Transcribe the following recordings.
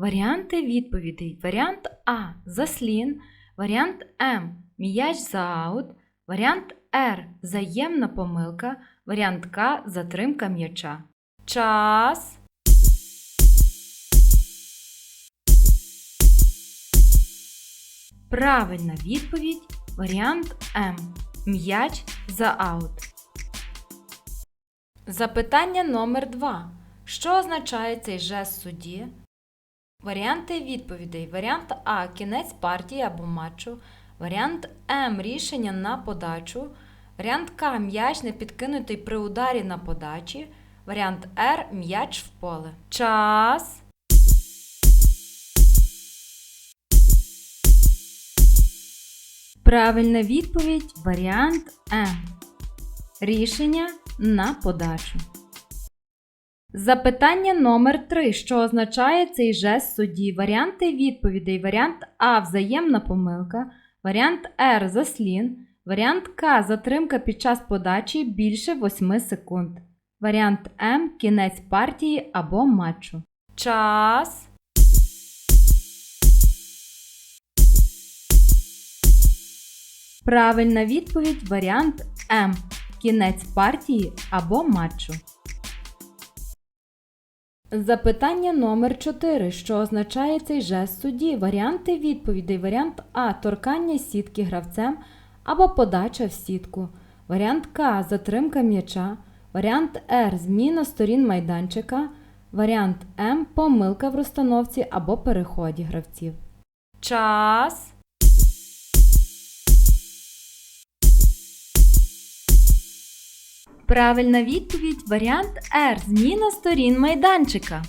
Варіанти відповідей. Варіант А. Заслін. Варіант М. М'яч за аут. Варіант Р. Заємна помилка. Варіант К. Затримка м'яча. Час. Правильна відповідь. Варіант М. М'яч за аут. Запитання номер 2 Що означає цей жест судді? Варіанти відповідей. Варіант А. Кінець партії або матчу. Варіант М. Рішення на подачу. Варіант К. М'яч не підкинутий при ударі на подачі. Варіант Р. М'яч в поле. Час. Правильна відповідь. Варіант М. Рішення на подачу. Запитання номер 3. Що означає цей жест судді? Варіанти відповідей. Варіант А. Взаємна помилка. Варіант Р. Заслін. Варіант К. Затримка під час подачі більше 8 секунд. Варіант М. Кінець партії або матчу. Час. Правильна відповідь варіант М. Кінець партії або матчу. Запитання номер 4. Що означає цей жест судді? Варіанти відповідей. Варіант А. Торкання сітки гравцем або подача в сітку. Варіант К. Затримка м'яча. Варіант Р. Зміна сторін майданчика. Варіант М. Помилка в розстановці або переході гравців. Час. Правильна відповідь варіант Р. Зміна сторін майданчика.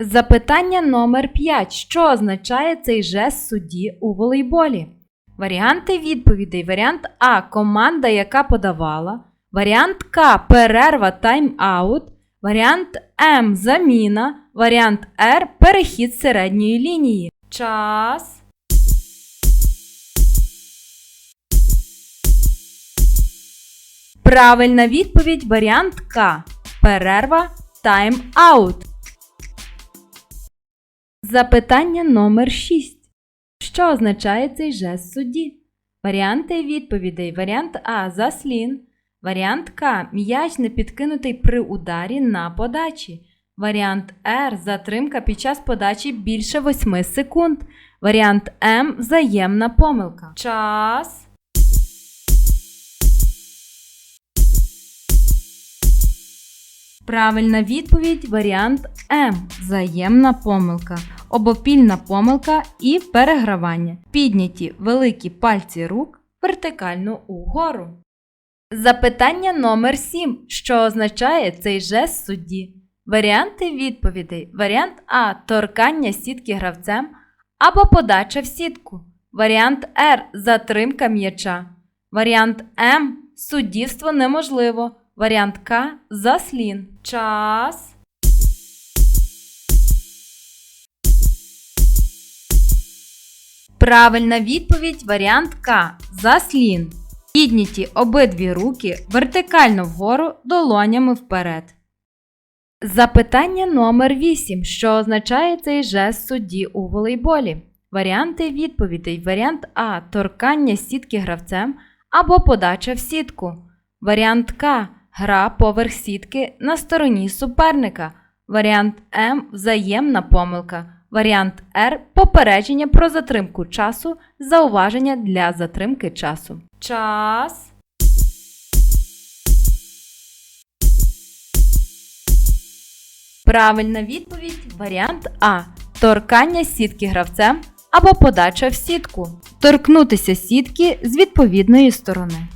Запитання номер 5. Що означає цей жест судді у волейболі? Варіанти відповідей. Варіант А. Команда, яка подавала. Варіант К. Перерва тайм-аут. Варіант М. Заміна. Варіант Р. Перехід середньої лінії. Час. Правильна відповідь варіант К. Перерва тайм-аут. Запитання номер 6. Що означає цей жест судді? Варіанти відповідей. Варіант А. Заслін. Варіант К. М'яч не підкинутий при ударі на подачі. Варіант Р. Затримка під час подачі більше 8 секунд. Варіант М. Взаємна помилка. Час. Правильна відповідь варіант М. Взаємна помилка, обопільна помилка і перегравання. Підняті великі пальці рук вертикально угору. Запитання номер 7. Що означає цей жест судді? Варіанти відповідей. Варіант А. Торкання сітки гравцем або подача в сітку. Варіант Р. Затримка м'яча. Варіант М. Суддівство неможливо. Варіант К. Заслін. Час. Правильна відповідь варіант К. Заслін. Підняті обидві руки вертикально вгору долонями вперед. Запитання номер 8. Що означає цей жест судді у волейболі? Варіанти відповідей. Варіант А. Торкання сітки гравцем або подача в сітку. Варіант К. Гра поверх сітки на стороні суперника. Варіант М взаємна помилка. Варіант Р попередження про затримку часу. Зауваження для затримки часу. Час. Правильна відповідь варіант А. Торкання сітки гравцем або подача в сітку. Торкнутися сітки з відповідної сторони.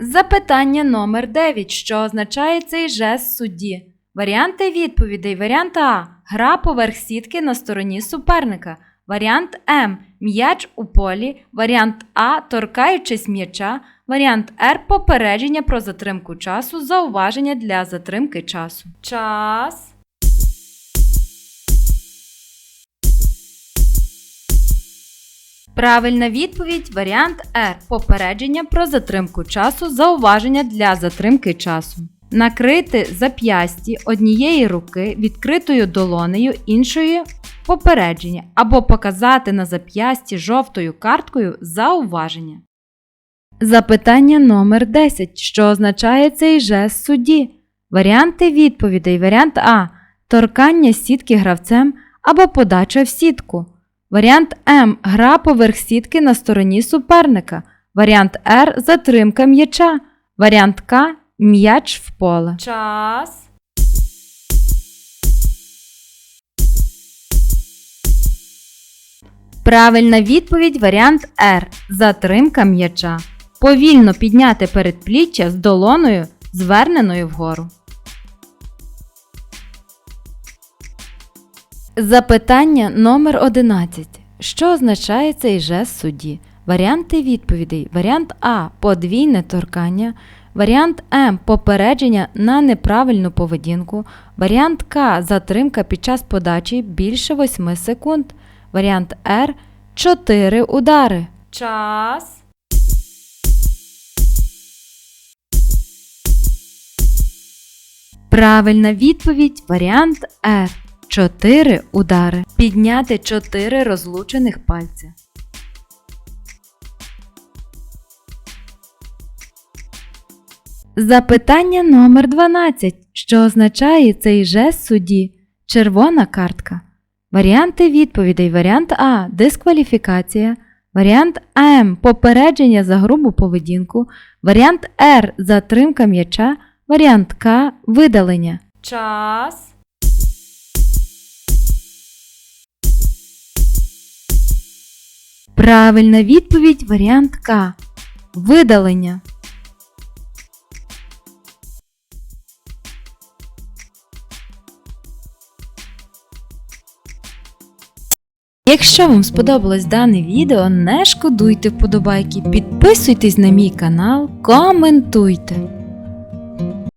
Запитання номер 9. Що означає цей жест судді? Варіанти відповідей. Варіант А. Гра поверх сітки на стороні суперника. Варіант М. М'яч у полі. Варіант А. Торкаючись м'яча. Варіант Р. Попередження про затримку часу. Зауваження для затримки часу. Час. Правильна відповідь варіант Р. Попередження про затримку часу. Зауваження для затримки часу. Накрити зап'ясті однієї руки відкритою долонею іншої попередження або показати на зап'ясті жовтою карткою зауваження. Запитання номер 10. Що означає цей жест судді? Варіанти відповідей. Варіант А. Торкання сітки гравцем або подача в сітку. Варіант М. Гра поверх сітки на стороні суперника. Варіант Р. Затримка м'яча. Варіант К. М'яч в поле. Час. Правильна відповідь варіант Р. Затримка м'яча. Повільно підняти передпліччя з долоною, зверненою вгору. Запитання номер 11. Що означає цей жест судді? Варіанти відповідей. Варіант А. Подвійне торкання. Варіант М. Попередження на неправильну поведінку. Варіант К. Затримка під час подачі більше 8 секунд. Варіант Р. 4 удари. Час. Правильна відповідь варіант Р. 4 удари. Підняти 4 розлучених пальця. Запитання номер 12. Що означає цей жест судді? Червона картка. Варіанти відповідей. Варіант А. Дискваліфікація. Варіант М. Попередження за грубу поведінку. Варіант Р. Затримка м'яча. Варіант К. Видалення. Час. Правильна відповідь варіант К. Видалення. Якщо вам сподобалось дане відео, не шкодуйте вподобайки, підписуйтесь на мій канал, коментуйте.